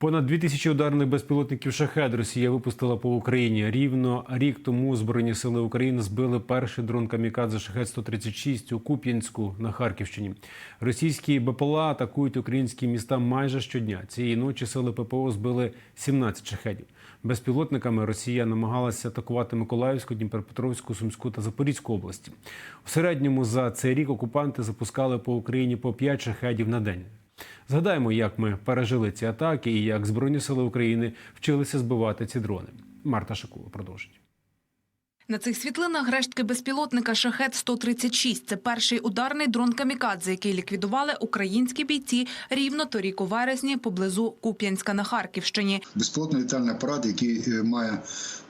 Понад 2000 ударних безпілотників шахед Росія випустила по Україні. Рівно рік тому Збройні сили України збили перший дрон камікадзе шахет 136 у Куп'янську на Харківщині. Російські БПЛА атакують українські міста майже щодня. Цієї ночі сили ППО збили 17 шахедів. Безпілотниками Росія намагалася атакувати Миколаївську, Дніпропетровську, Сумську та Запорізьку області. В середньому за цей рік окупанти запускали по Україні по 5 шахедів на день. Згадаємо, як ми пережили ці атаки і як Збройні сили України вчилися збивати ці дрони. Марта Шакула продовжить. На цих світлинах рештки безпілотника «Шахет-136». Це перший ударний дрон «Камікадзе», який ліквідували українські бійці рівно торік у вересні поблизу Куп'янська на Харківщині. Безпілотний літальний апарат, який е, має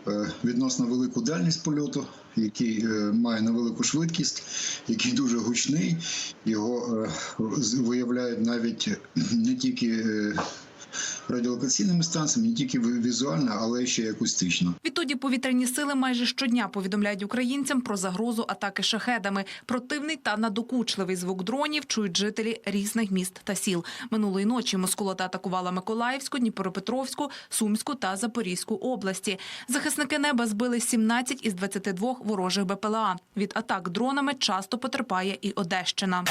е, відносно велику дальність польоту, який е, має невелику швидкість, який дуже гучний. Його виявляють навіть не тільки радіолокаційними станціями, не тільки візуально, але ще й акустично. Відтоді повітряні сили майже щодня повідомляють українцям про загрозу атаки шахедами. Противний та надокучливий звук дронів чують жителі різних міст та сіл. Минулої ночі Москолота атакувала Миколаївську, Дніпропетровську, Сумську та Запорізьку області. Захисники неба збили 17 із 22 ворожих БПЛА. Від атак дронами часто потерпає і Одещина.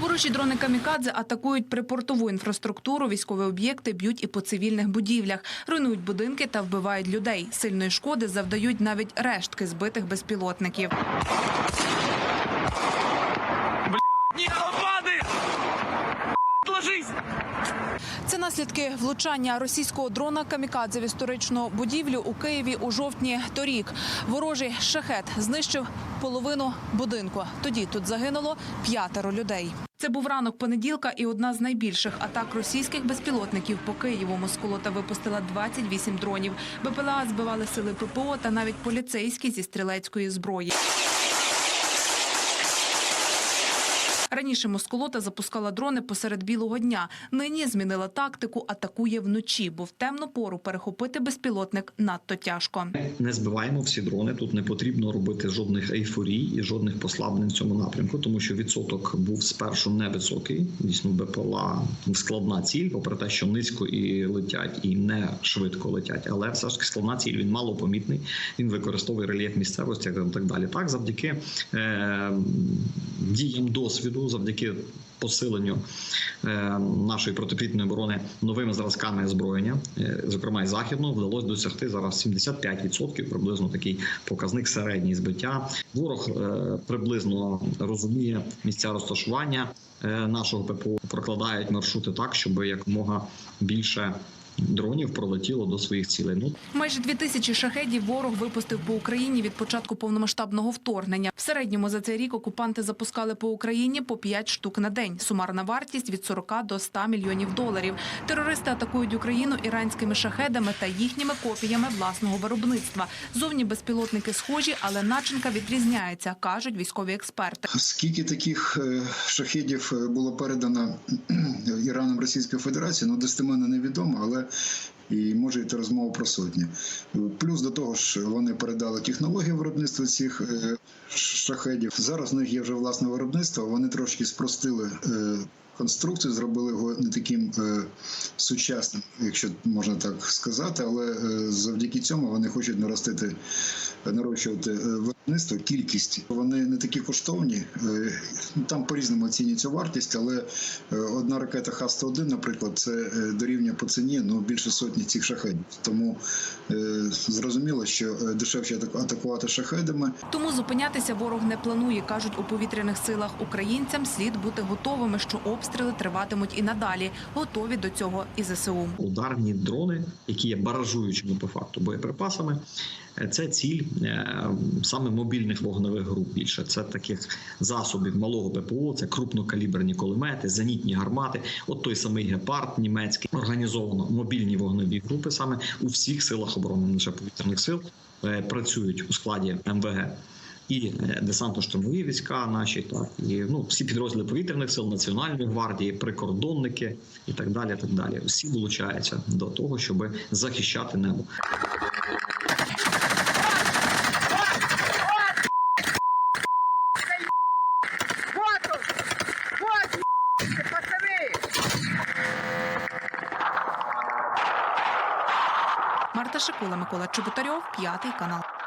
Ворожі дрони камікадзе атакують припортову інфраструктуру, військові об'єкти б'ють і по цивільних будівлях, руйнують будинки та вбивають людей. Сильної шкоди завдають навіть рештки збитих безпілотників. Це наслідки влучання російського дрона камікадзе в історичну будівлю у Києві у жовтні торік. Ворожий шахет знищив половину будинку. Тоді тут загинуло п'ятеро людей. Це був ранок понеділка і одна з найбільших атак російських безпілотників по Києву. Москолота випустила 28 дронів. БПЛА збивали сили ППО та навіть поліцейські зі стрілецької зброї. Раніше Москолота запускала дрони посеред білого дня. Нині змінила тактику, атакує вночі, бо в темну пору перехопити безпілотник надто тяжко. не збиваємо всі дрони. Тут не потрібно робити жодних ейфорій і жодних послаблень в цьому напрямку, тому що відсоток був спершу невисокий. Дійсно, БПЛА складна ціль, попри те, що низько і летять, і не швидко летять. Але все ж таки складна ціль. Він малопомітний. Він використовує рельєф місцевості і так далі. Так, завдяки е, діям досвіду, завдяки посиленню е, нашої протиповітряної оборони новими зразками озброєння, е, зокрема і західного, вдалося досягти зараз 75% приблизно такий показник середній збиття. Ворог е, приблизно розуміє місця розташування нашого ППО, прокладають маршрути так, щоб якомога більше дронів пролетіло до своїх цілей. Ну Майже дві тисячі шахедів ворог випустив по Україні від початку повномасштабного вторгнення. В середньому за цей рік окупанти запускали по Україні по 5 штук на день. Сумарна вартість від 40 до 100 мільйонів доларів. Терористи атакують Україну іранськими шахедами та їхніми копіями власного виробництва. Зовні безпілотники схожі, але начинка відрізняється, кажуть військові експерти. Скільки таких е, шахедів е, було передано Іраном Російської Федерації, ну достеменно невідомо, але і може йти розмова про сотні. Плюс до того ж, вони передали технологію виробництва цих е, шахедів. Зараз в них є вже власне виробництво. Вони трошки спростили. е, Конструкцію зробили його не таким е, сучасним, якщо можна так сказати, але завдяки цьому вони хочуть наростити, нарощувати виробництво, кількість. Вони не такі коштовні. Е, ну, там по-різному оцінюється вартість, але е, одна ракета Х-101, наприклад, це е, дорівнює по ціні ну, більше сотні цих шахедів. Тому зрозуміло, що дешевше атакувати шахедами. Тому зупинятися ворог не планує, кажуть у повітряних силах. Українцям слід бути готовими, що обстріли триватимуть і надалі. Готові до цього і ЗСУ. ударні дрони, які є баражуючими по факту боєприпасами. Це ціль саме мобільних вогневих груп. Більше це таких засобів малого ППО, це крупнокаліберні кулемети, зенітні гармати. От той самий гепард німецький організовано мобільні вогневі групи саме у всіх силах оборони, не лише повітряних сил, е, працюють у складі МВГ. І е, десантно-штурмові війська наші, так і ну всі підрозділи повітряних сил, національної гвардії, прикордонники і так далі. Так далі. Всі долучаються до того, щоб захищати небо. Шикула, Микола Чубутарьов, п'ятий канал.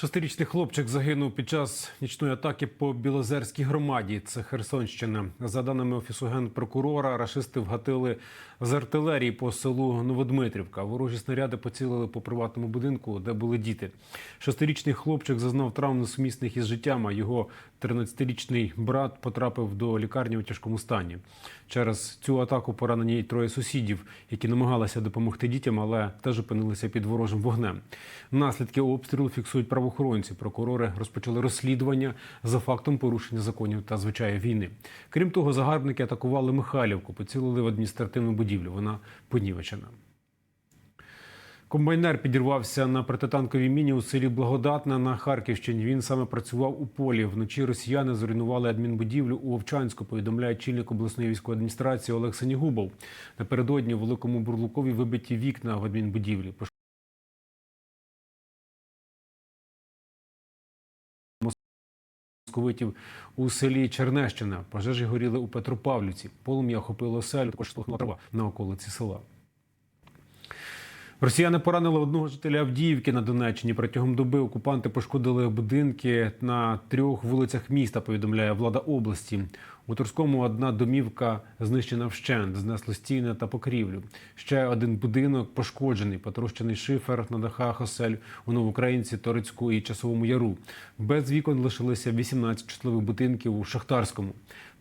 Шестирічний хлопчик загинув під час нічної атаки по Білозерській громаді. Це Херсонщина. За даними офісу генпрокурора, рашисти вгатили з артилерії по селу Новодмитрівка. Ворожі снаряди поцілили по приватному будинку, де були діти. Шестирічний хлопчик зазнав травм несумісних із життям. Його 13-річний брат потрапив до лікарні у тяжкому стані. Через цю атаку поранені троє сусідів, які намагалися допомогти дітям, але теж опинилися під ворожим вогнем. Наслідки обстрілу фіксують правоохоронці. Прокурори розпочали розслідування за фактом порушення законів та звичаїв війни. Крім того, загарбники атакували Михайлівку, поцілили в адміністративну будівлю. Вона понівечена. Комбайнер підірвався на протитанковій міні у селі Благодатна на Харківщині. Він саме працював у полі. Вночі росіяни зруйнували адмінбудівлю у Овчанську. Повідомляє чільник обласної військової адміністрації Олег Сенігубов. Напередодні у великому бурлукові вибиті вікна в адмінбудівлі. Московитів у селі Чернещина. Пожежі горіли у Петропавлівці. Полум'я охопило селю, також слухнула трава на околиці села. Росіяни поранили одного жителя Авдіївки на Донеччині. Протягом доби окупанти пошкодили будинки на трьох вулицях міста. Повідомляє влада області. У Турському одна домівка знищена вщент, знесло стіни та покрівлю. Ще один будинок пошкоджений, потрощений шифер на дахах осель у Новоукраїнці, Торицьку і Часовому Яру. Без вікон лишилися 18 житлових будинків у Шахтарському.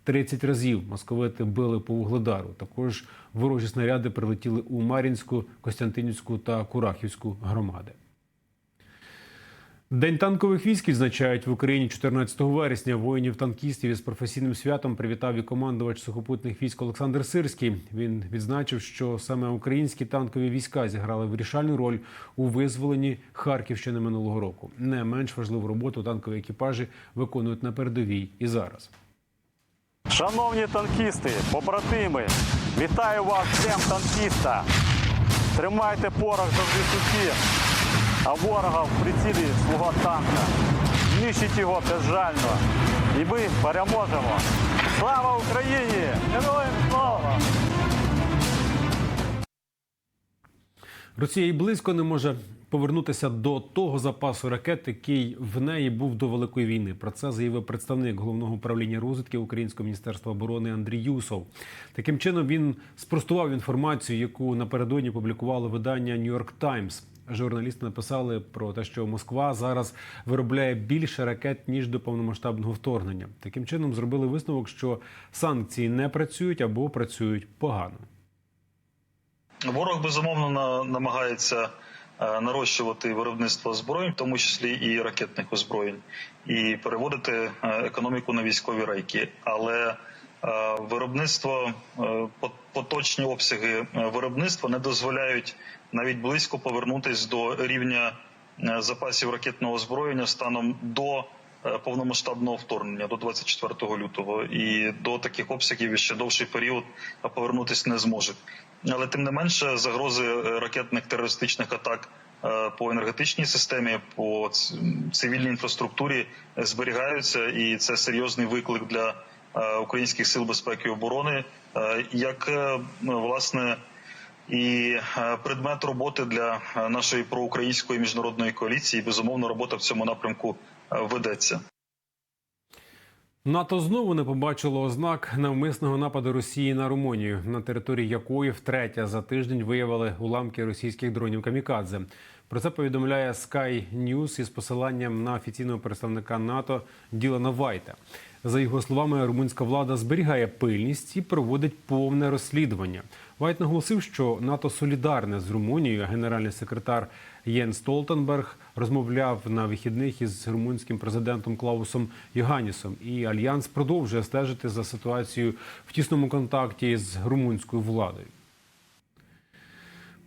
30 разів московити били по Вугледару. Також ворожі снаряди прилетіли у Мар'їнську, Костянтинівську та Курахівську громади. День танкових військ відзначають в Україні 14 вересня. Воїнів-танкістів із професійним святом привітав і командувач сухопутних військ Олександр Сирський. Він відзначив, що саме українські танкові війська зіграли вирішальну роль у визволенні Харківщини минулого року. Не менш важливу роботу танкові екіпажі виконують на передовій і зараз. Шановні танкісти, побратими, вітаю вас з танкіста. Тримайте порох завжди сухі, а ворога в прицілі свого танка. Знищіть його безжально. І ми переможемо. Слава Україні! Героям слава! Росія і близько не може повернутися до того запасу ракет, який в неї був до великої війни. Про це заявив представник головного управління розвідки Українського міністерства оборони Андрій Юсов. Таким чином він спростував інформацію, яку напередодні публікувало видання New York Times. Журналісти написали про те, що Москва зараз виробляє більше ракет ніж до повномасштабного вторгнення. Таким чином зробили висновок, що санкції не працюють або працюють погано. Ворог безумовно на- намагається е, нарощувати виробництво озброєнь, в тому числі і ракетних озброєнь, і переводити е, економіку на військові рейки. Але виробництво е, по- поточні обсяги е, виробництва не дозволяють навіть близько повернутись до рівня е, запасів ракетного озброєння станом до е, повномасштабного вторгнення до 24 лютого, і до таких обсягів ще довший період е, повернутися не зможуть. Але тим не менше, загрози е, ракетних терористичних атак е, по енергетичній системі, по цивільній інфраструктурі е, зберігаються, і це серйозний виклик для е, українських сил безпеки і оборони, е, як е, власне і е, предмет роботи для е, нашої проукраїнської міжнародної коаліції. Безумовно, робота в цьому напрямку е, ведеться. НАТО знову не побачило ознак навмисного нападу Росії на Румунію, на території якої втретє за тиждень виявили уламки російських дронів камікадзе. Про це повідомляє Sky News із посиланням на офіційного представника НАТО Ділана Вайта. За його словами, румунська влада зберігає пильність і проводить повне розслідування. Вайт наголосив, що НАТО солідарне з Румунією. Генеральний секретар Єн Столтенберг розмовляв на вихідних із румунським президентом Клаусом Йоганнісом. І альянс продовжує стежити за ситуацією в тісному контакті з румунською владою.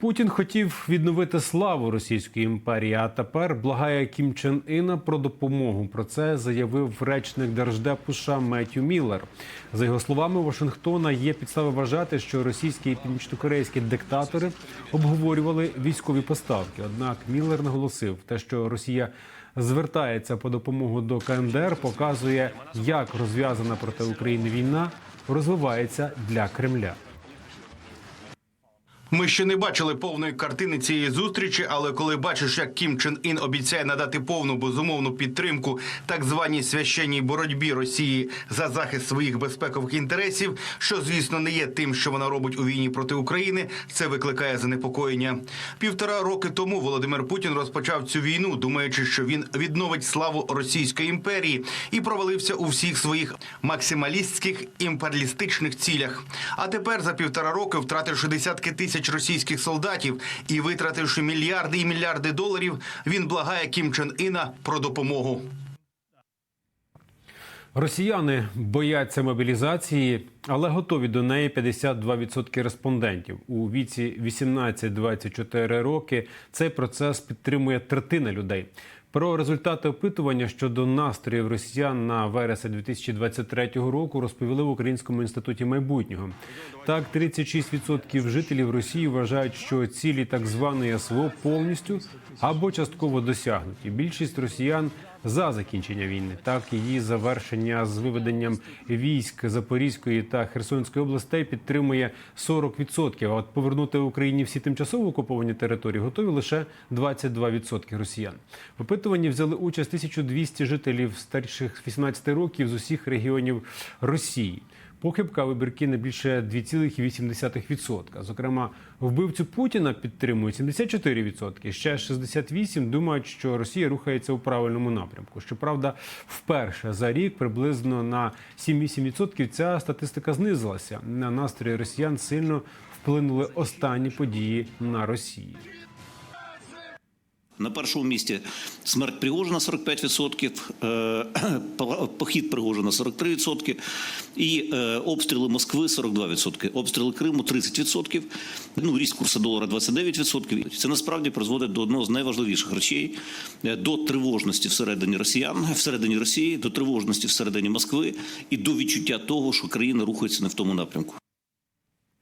Путін хотів відновити славу Російської імперії, а тепер благає Кім Чен Іна про допомогу. Про це заявив речник держдепу США Меттю Міллер. За його словами, Вашингтона є підстави вважати, що російські і північнокорейські диктатори обговорювали військові поставки. Однак Міллер наголосив, те, що Росія звертається по допомогу до КНДР, показує, як розв'язана проти України війна розвивається для Кремля. Ми ще не бачили повної картини цієї зустрічі, але коли бачиш, як Кім Чен Ін обіцяє надати повну безумовну підтримку так званій священній боротьбі Росії за захист своїх безпекових інтересів, що звісно не є тим, що вона робить у війні проти України, це викликає занепокоєння. Півтора роки тому Володимир Путін розпочав цю війну, думаючи, що він відновить славу Російської імперії і провалився у всіх своїх максималістських імперіалістичних цілях. А тепер за півтора роки, втративши десятки тисяч російських солдатів і витративши мільярди і мільярди доларів, він благає Кім Чен Іна про допомогу. Росіяни бояться мобілізації, але готові до неї 52% респондентів у віці 18-24 роки. Цей процес підтримує третина людей. Про результати опитування щодо настроїв росіян на вересень 2023 року розповіли в Українському інституті майбутнього. Так, 36% жителів Росії вважають, що цілі так званої СВО повністю або частково досягнуті. Більшість росіян за закінчення війни, так її завершення з виведенням військ Запорізької та Херсонської областей підтримує 40%. А от повернути Україні всі тимчасово окуповані території готові лише 22% росіян. В опитуванні взяли участь 1200 жителів старших 18 років з усіх регіонів Росії. Похибка вибірки не більше 2,8%. Зокрема, вбивцю Путіна підтримують 74%. Ще 68% думають, що Росія рухається у правильному напрямку. Щоправда, вперше за рік приблизно на 7-8% ця статистика знизилася. На настрої росіян сильно вплинули останні події на Росії. На першому місці смерть Пригожина 45%, е, похід Пригожина 43% і е, обстріли Москви 42%, обстріли Криму 30%, ну, ріст курсу долара 29%. Це насправді призводить до одного з найважливіших речей е, до тривожності всередині росіян, всередині Росії, до тривожності всередині Москви і до відчуття того, що країна рухається не в тому напрямку.